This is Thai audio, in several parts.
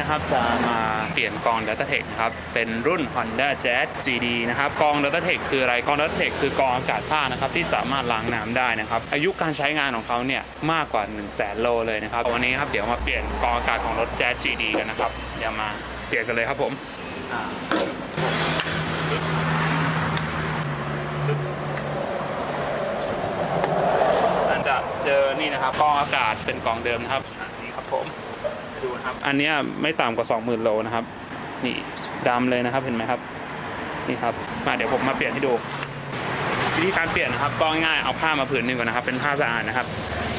นะครับจะมาเปลี่ยนกอง DataTech นะครับเป็นรุ่น Honda Jazz GD นะครับกอง DataTech คืออะไรกอง DataTech คือกองอากาศผ้านะครับที่สามารถล้างน้ำได้นะครับอายุการใช้งานของเขาเนี่ยมากกว่า 1 0 0 0 0แสนโลเลยนะครับวันนี้ครับเดี๋ยวมาเปลี่ยนกองอากาศของรถ Jazz GD กันนะครับเดี๋ยวมาเปลี่ยนกันเลยครับผมอ่าท่านจะเจอนี่นะครับกองอากาศเป็นกองเดิมนะครับนี่ครับผม นะครับ อันนี้ไม่ต่ำกว่า 20,000 โลนะครับ นี่ดำเลยนะครับเห็นไหมครับ นี่ครับ มาเดี๋ยวผมมาเปลี่ยนให้ดู วิธีการเปลี่ยนนะครับก็ง่ายเอาผ้ามาผืนหนึ่งก่อนนะครับ เป็นผ้าสะอาดนะครับ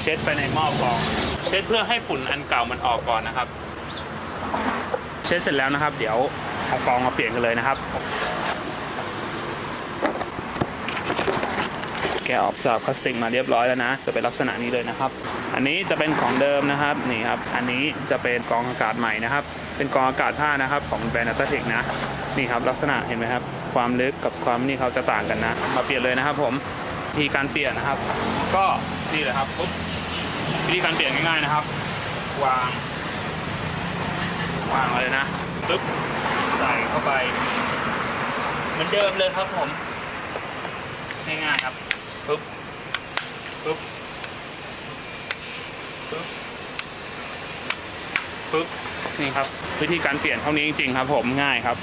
เช็ดไปในหม้อกรอง เช็ดเพื่อให้ฝุ่นอันเก่ามันออกก่อนนะครับ เช็ดเสร็จแล้วนะครับ เดี๋ยวเอากรองมาเปลี่ยนกันเลยนะครับ แกะออกจากพลาสติกมาเรียบร้อยแล้วนะ จะเป็นลักษณะนี้เลยนะครับ อันนี้จะเป็นของเดิมนะครับนี่ครับ อันนี้จะเป็นกรองอากาศใหม่นะครับ เป็นกรองอากาศผ้านะครับของแบรนด์อัตเทคนะนี่ครับลักษณะเห็นไหมครับ ความลึกกับความนี่เขาจะต่างกันนะ มาเปลี่ยนเลยนะครับ ผมวิธีการเปลี่ยนนะครับ ก็นี่เลยครับปุ๊บวิธีการเปลี่ยนง่ายๆนะครับ วาง วางเลยนะปุ๊บใส่เข้าไป เหมือนเดิมเลยครับผมง่ายๆครับ ปุ๊บปุ๊บปุ๊บปุ๊บนี่ครับ วิธีการเปลี่ยนเท่านี้จริงๆครับ ผมง่ายครับ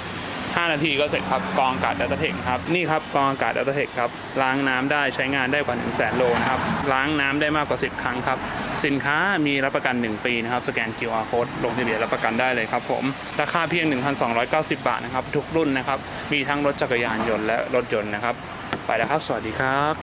5 นาทีก็เสร็จครับกองอากาศดัตเทคครับนี่ครับกองอากาศดัตเทคครับล้างน้ำได้ใช้งานได้กว่า 1 0 0 0 0แสนโลนะครับล้างน้ำได้มากกว่า 10 ครั้งครับ สินค้ามีรับประกัน 1 ปีนะครับ สแกน QR code ลงทะเบียนรับประกันได้เลยครับ ผมราคาเพียง 1,290 บาทนะครับ ทุกรุ่นนะครับ มีทั้งรถจักรยานยนต์และรถยนต์นะครับ ไปแล้วครับ สวัสดีครับ